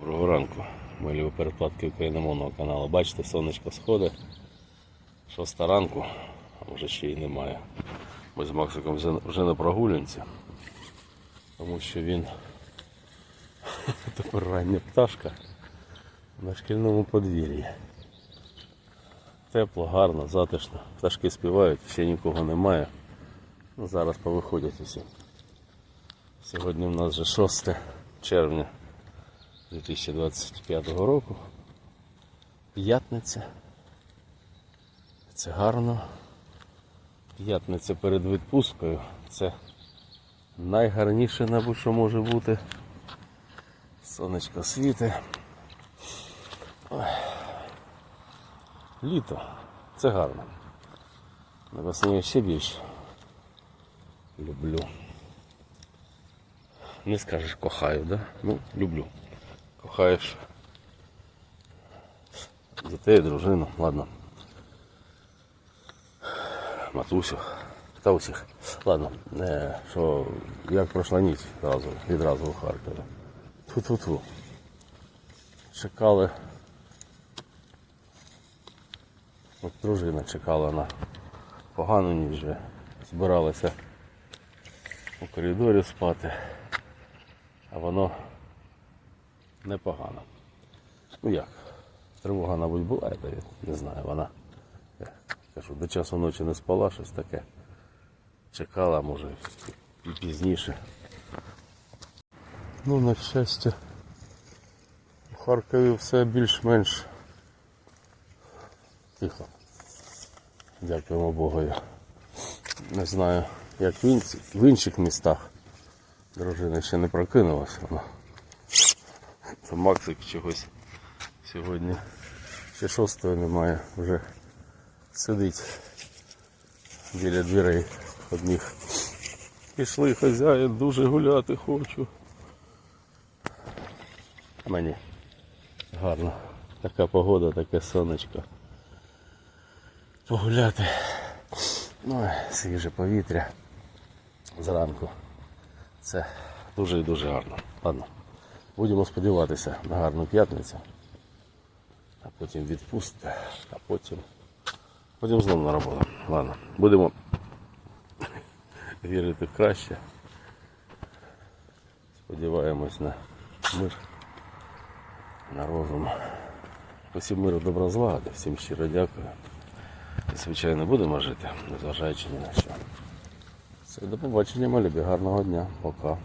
Доброго ранку, мої передплатки україномовного каналу. Бачите, сонечко сходить. Шоста ранку, а може ще й немає. Ми з Максиком вже, вже на прогулянці, тому що він тепер рання пташка на шкільному подвір'ї. Тепло, гарно, затишно. Пташки співають, ще нікого немає. Ну, зараз повиходять усі. Сьогодні в нас вже 6 червня 2025 року. П'ятниця. Це гарно. П'ятниця перед відпусткою. Це найгарніше, мабуть, що може бути. Сонечко світе. Літо. Це гарно. На весні я ще більше люблю. Не скажеш кохаю, да? Ну, люблю. Кохаєш дітей, дружину, ладно. Матусю. Та усіх. Ладно, е, що як пройшла ніч відразу, відразу у Харкові. Ту-ту-ту. Чекали. От дружина чекала на погану ніч вже. Збиралася у коридорі спати, а воно непогано. Ну як? Тривога, мабуть, була, я не знаю, вона я кажу, до часу ночі не спала, щось таке. Чекала, може, і пізніше. Ну, на щастя, у Харкові все більш-менш тихо. Дякуємо Богу. Не знаю, як в інших містах. Дружина ще не прокинулася. Вона. Це Максик чогось сьогодні ще шостого немає, вже сидить біля дверей одних. Пішли хазяїн, дуже гуляти хочу. Мені гарно. Така погода, таке сонечко. Погуляти. Ну, свіже повітря зранку. Це дуже і дуже гарно. Ладно. Будемо сподіватися на гарну п'ятницю. А потім відпустка, а потім. Потім знову на роботу. Ладно. Будемо вірити в краще. Сподіваємось на мир, на розум. Усім миру добра злагоди. Всім щиро дякую. І, звичайно, будемо жити, незважаючи ні на що. Все, до побачення, мої любі. Гарного дня. Пока.